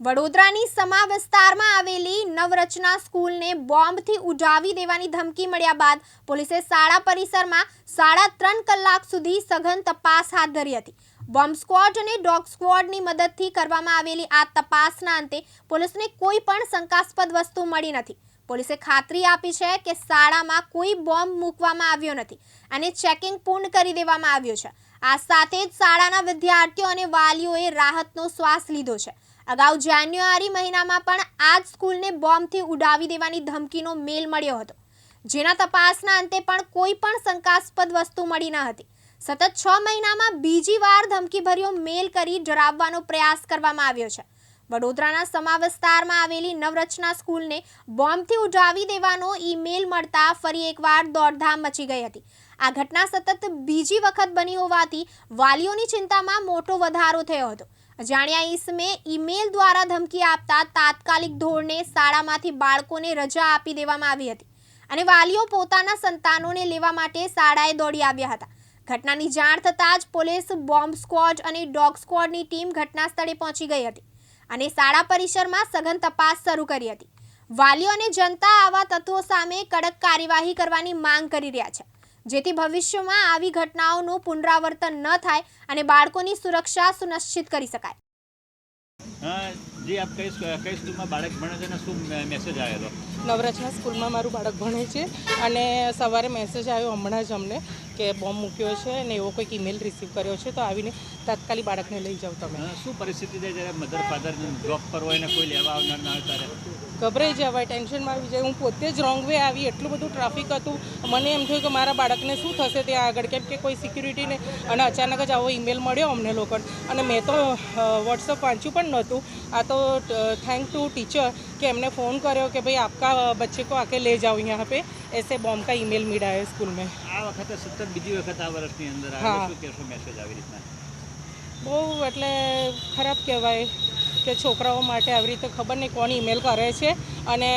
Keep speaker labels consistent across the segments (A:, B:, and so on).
A: વડોદરાની સમા વિસ્તારમાં આવેલી નવરચના સ્કૂલને બોમ્બથી ઉજાવી દેવાની ધમકી મળ્યા બાદ પોલીસે શાળા પરિસરમાં સાડા ત્રણ કલાક સુધી સઘન તપાસ હાથ ધરી હતી. બોમ્બ સ્ક્વોડ અને ડોગ સ્ક્વોડની મદદથી કરવામાં આવેલી આ તપાસના અંતે પોલીસને કોઈ પણ શંકાસ્પદ વસ્તુ મળી નથી. પોલીસે ખાતરી આપી છે કે શાળામાં કોઈ બોમ્બ મૂકવામાં આવ્યો નથી અને ચેકિંગ પૂર્ણ કરી દેવામાં આવ્યું છે. આ સાથે જ શાળાના વિદ્યાર્થીઓ અને વાલીઓએ રાહતનો શ્વાસ લીધો છે. અગાઉ જાન્યુઆરી મહિનામાં પણ આ જ સ્કૂલને બોમ્બથી ઉડાવી દેવાની ધમકીનો મેલ મળ્યો હતો, જેના તપાસના અંતે પણ કોઈ પણ શંકાસ્પદ વસ્તુ મળી ન હતી. સતત છ મહિનામાં બીજી વાર ધમકીભર્યો મેલ કરી ડરાવવાનો પ્રયાસ કરવામાં આવ્યો છે. વડોદરાના સમા વિસ્તારમાં આવેલી નવરચના સ્કૂલને બોમ્બથી ઉડાવી દેવાનો ઈમેલ મળતા ફરી એકવાર દોડધામ મચી ગઈ હતી. આ ઘટના સતત બીજી વખત બની હોવાથી વાલીઓની ચિંતામાં મોટો વધારો થયો હતો. અજાણ્યા ઈસમે ઈમેલ દ્વારા ધમકી આપતા તાત્કાલિક ધોરણે શાળામાંથી બાળકોને રજા આપી દેવામાં આવી હતી અને વાલીઓ પોતાના સંતાનોને લેવા માટે શાળાએ દોડી આવ્યા હતા. ઘટનાની જાણ થતાં જ પોલીસ બોમ્બ સ્ક્વોડ અને ડોગ સ્ક્વોડની ટીમ ઘટના સ્થળે પહોંચી ગઈ હતી અને શાળા પરિસરમાં સઘન તપાસ શરૂ કરી હતી. વાલીઓ અને જનતા આવા તત્વો સામે કડક કાર્યવાહી કરવાની માંગ કરી રહ્યા છે. જેથી ભવિષ્યમાં આવી ઘટનાઓનું પુનરાવર્તન ન થાય અને બાળકોની સુરક્ષા સુનિશ્ચિત કરી શકાય.
B: જી આપ કઈ કઈ સ્કૂલમાં બાળક ભણે છે અને શું મેસેજ આવેલો
C: નવરચના સ્કૂલમાં મારું બાળક ભણે છે અને સવારે મેસેજ આવ્યો હમણાં જ અમને. કે બોમ્બ મૂક્યો છે અને એવો કોઈક ઈમેલ રિસીવ કર્યો છે તો આવીને તાત્કાલિક બાળકને લઈ જાઓ તમે
B: હા, શું પરિસ્થિતિ છે જ્યારે મધર ફાધર જોબ પર હોય ને કોઈ લેવા આવનાર ના હોય ત્યારે
C: ગભરાઈ જવાય ટેન્શનમાં આવી જાય હું પોતે જ રોંગ વે આવી એટલું બધું ટ્રાફિક હતું મને એમ થયું કે મારા બાળકને શું થશે ત્યાં આગળ કેમ કે કોઈ સિક્યુરિટીને અને અચાનક જ આવો ઈમેલ મળ્યો અમને લોકોને અને મેં તો વોટ્સઅપ વાંચ્યું પણ નહોતું આ તો થેન્ક ટુ ટીચર કે એમને ફોન કર્યો કે ભાઈ આપકા બચ્ચે को आके ले जाओ यहाँ पे ऐसे बॉम्ब का ईमेल मिला है स्कूल में
B: આ વખતે સતત બીજી વખત આ વર્ષની અંદર. આવે શું કહેશો મેસેજ આવી રીતના
C: બહુ એટલે ખરાબ કહેવાય કે છોકરાઓ માટે આવી રીતે ખબર નહીં કોણ ઈમેલ કરે છે અને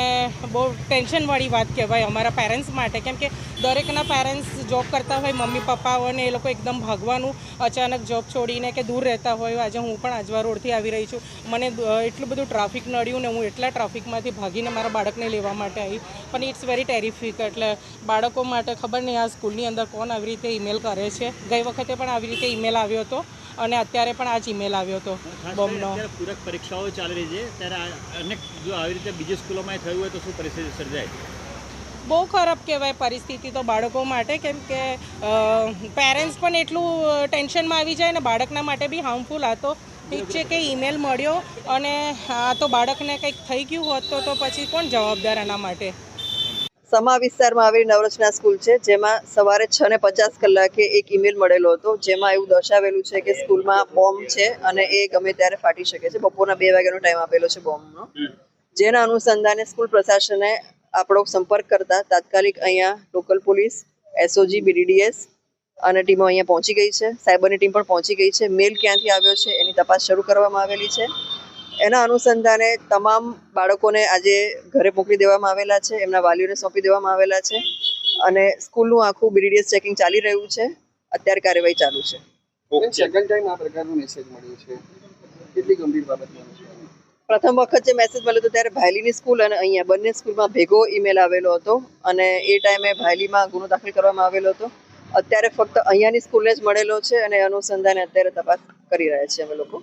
C: બહુ ટેન્શનવાળી વાત કહેવાય અમારા પેરેન્ટ્સ માટે. કેમ કે દરેકના પેરેન્ટ્સ જોબ કરતા હોય મમ્મી પપ્પાઓ અને એ લોકો એકદમ ભાગવાનું અચાનક જોબ છોડીને કે દૂર રહેતા હોય. આજે હું પણ આજવા રોડથી આવી રહી છું. મને એટલું બધું ટ્રાફિક નડ્યું ને હું એટલા ટ્રાફિકમાંથી ભાગીને મારા બાળકને લેવા માટે આવી. પણ ઇટ્સ વેરી ટેરિફિક એટલે બાળકો માટે ખબર નહીં આ સ્કૂલની અંદર કોણ આવી રીતે ઈમેલ કરે છે. ગઈ વખતે પણ આવી રીતે ઈમેલ આવ્યો હતો અને અત્યારે પણ આ જ ઈમેલ આવ્યો હતો. બોમ્બનો.
B: પરીક્ષાઓ ચાલી રહી છે. ત્યારે અનેક જો આવી રીતે બીજી સ્કૂલોમાં થયું હોય તો શું પરિસ્થિતિ સર્જાય?
C: બહુ ખરાબ કહેવાય પરિસ્થિતિ તો બાળકો માટે, કેમ કે પેરેન્ટ્સ પણ એટલું ટેન્શનમાં આવી જાય ને બાળકના માટે બી હાર્મફુલ આ તો ઠીક છે કે ઈમેલ મળ્યો અને આ તો બાળકને કંઈક થઈ ગયું હોત તો તો પછી કોણ જવાબદાર એના માટે?
D: સમા વિસ્તારમાં આવેલી નવરચના સ્કૂલ છે, જેમાં સવારે છ ને પચાસ કલાકે એક ઈમેલ મળેલો હતો, જેમાં એવું દર્શાવેલું છે કે સ્કૂલમાં બોમ્બ છે અને એ ગમે ત્યારે ફાટી શકે છે. બપોરના બે વાગ્યાનો ટાઈમ આપેલો છે બોમ્બનો. જેના અનુસંધાને સ્કૂલ પ્રશાસને આપણો સંપર્ક કરતા તાત્કાલિક અહીંયા લોકલ પોલીસ, એસઓજી, બીડીડીએસ અને ટીમો અહીંયા પહોંચી ગઈ છે. સાયબરની ટીમ પણ પહોંચી ગઈ છે. મેલ ક્યાંથી આવ્યો છે એની તપાસ શરૂ કરવામાં આવેલી છે. એના અનુસંધાને તમામ બાળકોને આજે ઘરે મોકલી દેવામાં આવેલા છે એમના વાલીઓને સોંપી દેવામાં આવેલા છે અને સ્કૂલનું આખું બીડીડીએસ ચેકિંગ ચાલી રહ્યું છે. અત્યારે કાર્યવાહી ચાલુ છે.
E: સેકન્ડ ટાઈમ આ પ્રકારનો મેસેજ મળ્યો છે. કેટલી ગંભીર બાબત
D: પ્રથમ વખત જે મેસેજ મળ્યો હતો ત્યારે ભાયલીની સ્કૂલ અને અહીંયા બંને સ્કૂલમાં ભેગો ઈમેલ આવેલો હતો અને એ ટાઈમે ભાયલીમાં ગુનો દાખલ કરવામાં આવેલો હતો. અત્યારે ફક્ત અહીંયાની સ્કૂલને જ મળેલો છે અને અનુસંધાને અત્યારે તપાસ કરી રહ્યા છીએ અમે લોકો.